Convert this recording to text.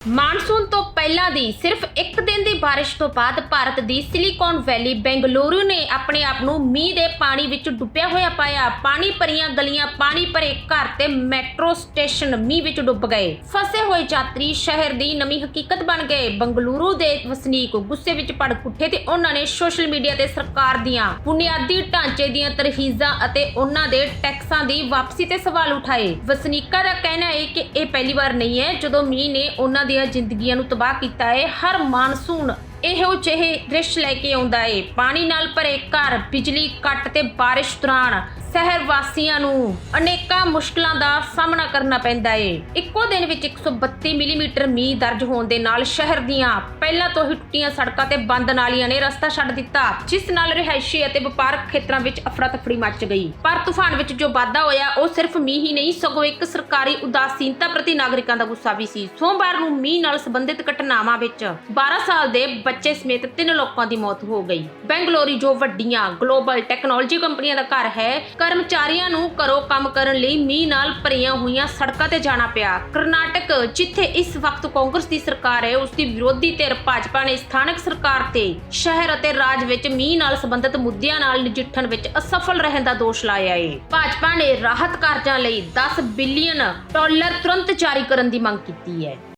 Monsoon ਤੋਂ ਪਹਿਲਾਂ ਦੀ ਸਿਰਫ ਇੱਕ ਦਿਨ ਦੀ ਬਾਰਿਸ਼ ਤੋਂ ਬਾਅਦ ਭਾਰਤ ਦੀ ਸਿਲੀਕਨ ਵੈਲੀ ਬੈਂਗਲੁਰੂ ਨੇ ਆਪਣੇ ਆਪ ਨੂੰ ਮੀਂਹ ਦੇ ਪਾਣੀ ਵਿੱਚ ਡੁੱਬਿਆ ਹੋਇਆ ਪਾਇਆ। ਪਾਣੀ ਭਰੀਆਂ ਗਲੀਆਂ, ਪਾਣੀ ਭਰੇ ਘਰ ਤੇ ਮੈਟਰੋ ਸਟੇਸ਼ਨ ਮੀਂਹ ਵਿੱਚ ਡੁੱਬ ਗਏ। ਫਸੇ ਹੋਏ ਯਾਤਰੀ ਸ਼ਹਿਰ ਦੀ ਨਵੀਂ ਹਕੀਕਤ ਬਣ ਗਏ। ਬੰਗਲੁਰੂ ਦੇ ਵਸਨੀਕ ਗੁੱਸੇ ਵਿੱਚ ਪੜ ਉੱਠੇ ਤੇ ਉਹਨਾਂ ਨੇ ਸੋਸ਼ਲ ਮੀਡੀਆ ਤੇ ਸਰਕਾਰ ਦੀਆਂ ਬੁਨਿਆਦੀ ਢਾਂਚੇ ਦੀਆਂ ਤਰਹੀਜ਼ਾਂ ਅਤੇ ਉਹਨਾਂ ਦੇ ਟੈਕਸਾਂ ਦੀ ਵਾਪਸੀ ਤੇ ਸਵਾਲ ਉਠਾਏ। ਵਸਨੀਕਾਂ ਦਾ ਕਹਿਣਾ ਹੈ ਕਿ ਇਹ ਪਹਿਲੀ ਵਾਰ ਨਹੀਂ ਹੈ ਜਦੋਂ ਮੀਂਹ ਨੇ ਉਹਨਾਂ ਦੀਆਂ ਜ਼ਿੰਦਗੀਆਂ ਨੂੰ ਤਬਾਹ ਕੀਤਾ ਹੈ ਹਰ ਮਾਨਸੂਨ ਇਹੋ ਜਿਹੇ ਦ੍ਰਿਸ਼ ਲੈ ਕੇ ਆਉਂਦਾ ਹੈ ਪਾਣੀ ਨਾਲ ਭਰੇ ਘਰ, ਬਿਜਲੀ ਕੱਟ ਤੇ ਬਾਰਿਸ਼ ਦੌਰਾਨ ਸ਼ਹਿਰ ਵਾਸੀਆਂ ਨੂੰ ਅਨੇਕਾਂ ਮੁਸ਼ਕਲਾਂ ਦਾ ਸਾਹਮਣਾ ਕਰਨਾ ਪੈਂਦਾ ਹੈ ਇੱਕੋ ਦਿਨ ਵਿੱਚ 132 ਮਿਲੀਮੀਟਰ ਮੀਂਹ ਦਰਜ ਹੋਣ ਦੇ ਨਾਲ ਸ਼ਹਿਰ ਦੀਆਂ ਪਹਿਲਾਂ ਤੋਂ ਹੀ ਟੁੱਟੀਆਂ ਸੜਕਾਂ ਤੇ ਬੰਦ ਨਾਲੀਆਂ ਨੇ ਰਸਤਾ ਛੱਡ ਦਿੱਤਾ, ਜਿਸ ਨਾਲ ਰਿਹਾਇਸ਼ੀ ਅਤੇ ਵਪਾਰਕ ਖੇਤਰਾਂ ਵਿੱਚ ਅਫਰਾ ਤਫੜੀ ਮਚ ਗਈ। ਪਰ ਤੂਫਾਨ ਵਿੱਚ ਜੋ ਵਾਧਾ ਹੋਇਆ, ਉਹ ਸਿਰਫ ਮੀਂਹ ਹੀ ਨਹੀਂ, ਸਗੋਂ ਇੱਕ ਸਰਕਾਰੀ ਉਦਾਸੀਨਤਾ ਪ੍ਰਤੀ ਨਾਗਰਿਕਾਂ ਦਾ ਗੁੱਸਾ ਵੀ ਸੀ। ਸੋਮਵਾਰ ਨੂੰ ਮੀਂਹ ਨਾਲ ਸੰਬੰਧਿਤ ਘਟਨਾਵਾਂ ਵਿੱਚ 12 ਸਾਲ ਦੇ ਬੱਚੇ ਸਮੇਤ ਤਿੰਨ ਲੋਕਾਂ ਦੀ ਮੌਤ ਹੋ ਗਈ। ਬੈਂਗਲੋਰੀ ਜੋ ਵੱਡੀਆਂ ਗਲੋਬਲ ਟੈਕਨੋਲੋਜੀ ਕੰਪਨੀਆਂ ਦਾ ਘਰ ਹੈ ਕਰਮਚਾਰੀਆਂ ਨੂੰ ਘਰੋਂ ਕੰਮ ਕਰਨ ਲਈ ਮੀਂਹ ਨਾਲ ਭਰੀਆਂ ਹੋਈਆਂ ਸੜਕਾਂ ਤੇ ਜਾਣਾ ਪਿਆ। ਕਰਨਾਟਕ, ਜਿੱਥੇ ਇਸ ਵਕਤ ਕਾਂਗਰਸ ਦੀ ਸਰਕਾਰ ਹੈ ਉਸ ਦੀ ਵਿਰੋਧੀ ਧਿਰ ਭਾਜਪਾ ਨੇ ਸਥਾਨਕ ਸਰਕਾਰ ਤੇ ਸ਼ਹਿਰ ਅਤੇ ਰਾਜ ਵਿੱਚ ਮੀਂਹ ਨਾਲ ਸੰਬੰਧਿਤ ਮੁੱਦਿਆਂ ਨਾਲ ਨਜਿੱਠਣ ਵਿੱਚ ਅਸਫਲ ਰਹਿਣ ਦਾ ਦੋਸ਼ ਲਾਇਆ ਹੈ। ਭਾਜਪਾ ਨੇ ਰਾਹਤ ਕਾਰਜਾਂ ਲਈ 10 ਬਿਲੀਅਨ ਡਾਲਰ ਤੁਰੰਤ ਜਾਰੀ ਕਰਨ ਦੀ ਮੰਗ ਕੀਤੀ ਹੈ।